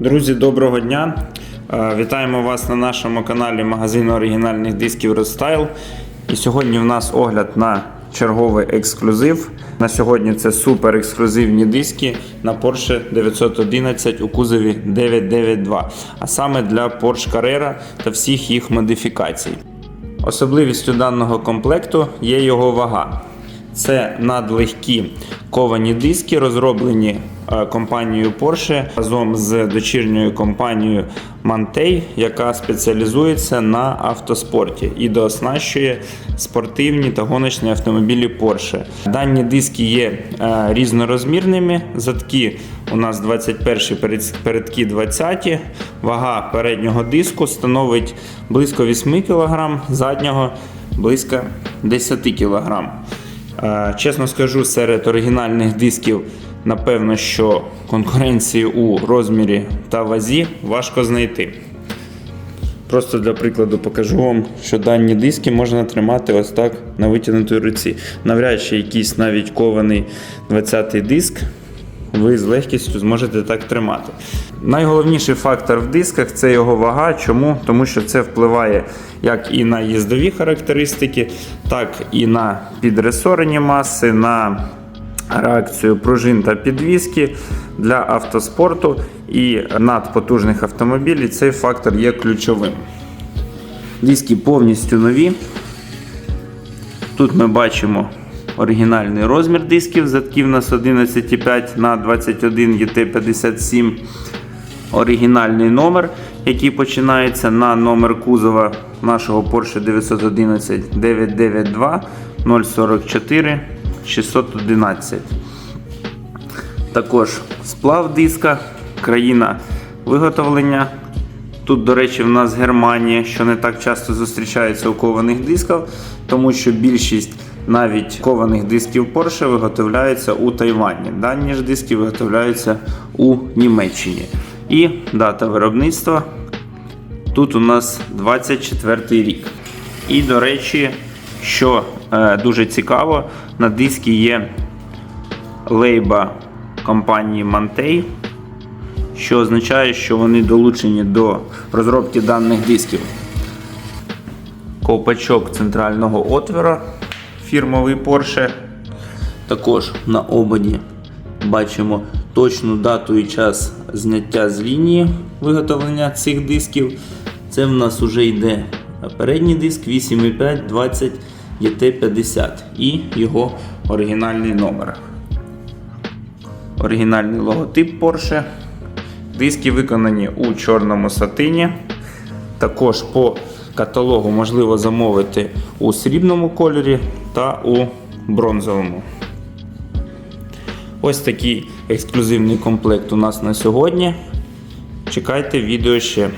Друзі, доброго дня! Е, Вітаємо вас на нашому каналі магазину оригінальних дисків Restyle. І сьогодні в нас огляд на черговий ексклюзив. На сьогодні це супер ексклюзивні диски на Porsche 911 у кузові 992, а саме для Porsche Carrera та всіх їх модифікацій. Особливістю даного комплекту є його вага. Це надлегкі ковані диски, розроблені е, компанією Porsche разом з дочірньою компанією Mantei, яка спеціалізується на автоспорті і дооснащує спортивні та гоночні автомобілі Porsche. Дані диски є е, різнорозмірними. Задки у нас 21 перед- передки 20. Вага переднього диску становить близько 8 кг, заднього близько 10 кг. Е, Чесно скажу, серед оригінальних дисків, напевно, що конкуренції у розмірі та вазі важко знайти. Просто для прикладу покажу вам, що дані диски можна тримати ось так на витягнутій руці. Навряд чи якийсь навіть кований 20-й диск ви з легкістю зможете так тримати. Найголовніший фактор в дисках це його вага. Чому? Тому що це впливає як і на їздові характеристики, так і на підресорені маси, на реакцію пружин та підвіски для автоспорту і надпотужних автомобілів. Цей фактор є ключовим. Диски повністю нові. Тут ми бачимо оригінальний розмір дисків. Задків у нас 11,5 на 21 UT57. Оригінальний номер, який починається на номер кузова нашого Porsche 911 992 044 611. Також сплав диска, країна виготовлення. Тут, до речі, в нас Германія, що не так часто зустрічається у кованих дисках, тому що більшість навіть кованих дисків Porsche виготовляються у Тайвані. Дані ж диски виготовляються у Німеччині. І дата виробництва тут у нас 24 рік. І, до речі, що е, дуже цікаво, на дискі є лейба компанії Mantei, що означає, що вони долучені до розробки даних дисків. Ковпачок центрального отвора фірмовий Porsche. Також на ободі бачимо точну дату і час зняття з лінії виготовлення цих дисків. Це в нас вже йде передній диск 8,5 20 ET50 і його оригінальний номер. Оригінальний логотип Porsche. Диски виконані у чорному сатині. Також по каталогу можливо замовити у срібному кольорі та у бронзовому. Ось такий ексклюзивний комплект у нас на сьогодні. Чекайте відео ще.